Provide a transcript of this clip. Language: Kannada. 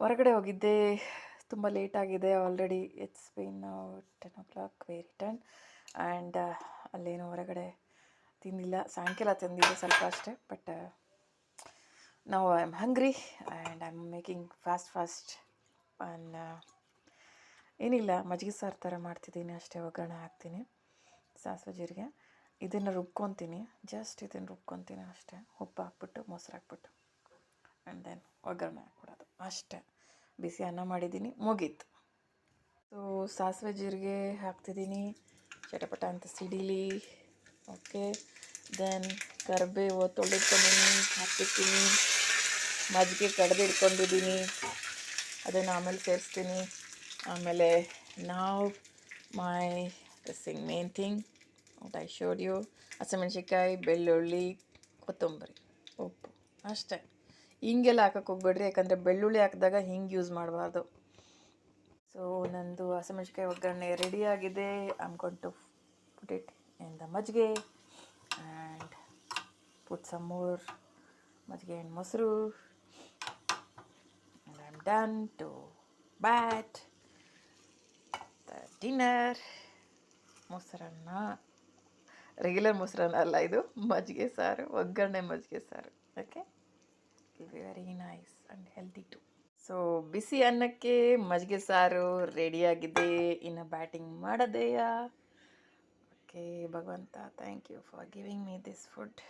ಹೊರಗಡೆ ಹೋಗಿದ್ದೆ ತುಂಬ ಲೇಟ್ ಆಗಿದೆ. Already it's been ten o'clock way return and ಅಲ್ಲೇನು ಹೊರಗಡೆ ತಿಂದಿಲ್ಲ. ಸಾಯಂಕಾಲ ತಿಂದಿದ್ದೆ ಸ್ವಲ್ಪ ಅಷ್ಟೇ. ಬಟ್ ನಾವು I am hungry and I am making fast fast and ಏನಿಲ್ಲ, ಮಜ್ಜಿಗೆ ಸಾರು ಥರ ಮಾಡ್ತಿದ್ದೀನಿ. ಅಷ್ಟೇ ಒಗ್ಗರಣೆ ಹಾಕ್ತೀನಿ ಸಾಸಿವೆ ಜೀರಿಗೆ ಇದನ್ನು ರುಬ್ಕೊತೀನಿ. ಜಸ್ಟ್ ಇದನ್ನು ರುಬ್ಕೊತೀನಿ ಅಷ್ಟೇ. ಉಪ್ಪು ಹಾಕ್ಬಿಟ್ಟು, ಮೊಸರು ಹಾಕ್ಬಿಟ್ಟು. ಆ್ಯಂಡ್ ದೆನ್ ಒಗ್ಗರಣೆ ಹಾಕ್ಬಿಡೋದು ಅಷ್ಟೇ. ಬಿಸಿ ಅನ್ನ ಮಾಡಿದ್ದೀನಿ. ಮುಗೀತು. ಸೊ ಸಾಸಿವೆ ಜೀರಿಗೆ ಹಾಕ್ತಿದ್ದೀನಿ. ಚಟಪಟ ಅಂತ ಸಿಡಿಲಿ. ಓಕೆ ದೆನ್ ಕರಿಬೇವು ತೊಳೆದ್ಕೊಂಡಿದ್ದೀನಿ ಹಾಕ್ತಿರ್ತೀನಿ ಮಜ್ಜಿಗೆ ಕಡ್ದಿಟ್ಕೊಂಡಿದ್ದೀನಿ ಅದನ್ನು ಆಮೇಲೆ ಸೇರಿಸ್ತೀನಿ. ಆಮೇಲೆ ನಾವು my sing main thing I showed you ಹಸಿಮೆಣ್ಸಿನ್ಕಾಯಿ, ಬೆಳ್ಳುಳ್ಳಿ, ಕೊತ್ತಂಬರಿ, ಉಪ್ಪು. ಅಷ್ಟೇ. ಹಿಂಗೆಲ್ಲ ಹಾಕಕ್ಕೆ ಹೋಗ್ಬೇಡ್ರಿ, ಯಾಕಂದರೆ ಬೆಳ್ಳುಳ್ಳಿ ಹಾಕಿದಾಗ ಹಿಂಗೆ ಯೂಸ್ ಮಾಡಬಾರ್ದು. ಸೊ ನಂದು ಹಸಿಮೆಣ್ಸಿಕಾಯಿ ಒಗ್ಗರಣೆ ರೆಡಿಯಾಗಿದೆ I'm going to put it in the ಮಜ್ಜಿಗೆ ಆ್ಯಂಡ್ ಪುಟ್ ಸಮ್ ಮೋರ್ ಮಜ್ಜಿಗೆ ಆ್ಯಂಡ್ ಮೊಸರು. I done to bat the dinner ಮೊಸರನ್ನ ರೆಗ್ಯುಲರ್ ಮೊಸರನ್ನ ಅಲ್ಲ ಇದು, ಮಜ್ಜಿಗೆ ಸಾರು, ಒಗ್ಗರಣೆ ಮಜ್ಜಿಗೆ ಸಾರು. Okay very nice and healthy too so ಬಿಸಿ ಅನ್ನಕ್ಕೆ ಮಜ್ಜಿಗೆ ಸಾರು ರೆಡಿಯಾಗಿದೆ ಇನ್ನು ಬ್ಯಾಟಿಂಗ್ ಮಾಡೋದೇಯಾ? ಓಕೆ ಭಗವಂತ thank you for giving me this food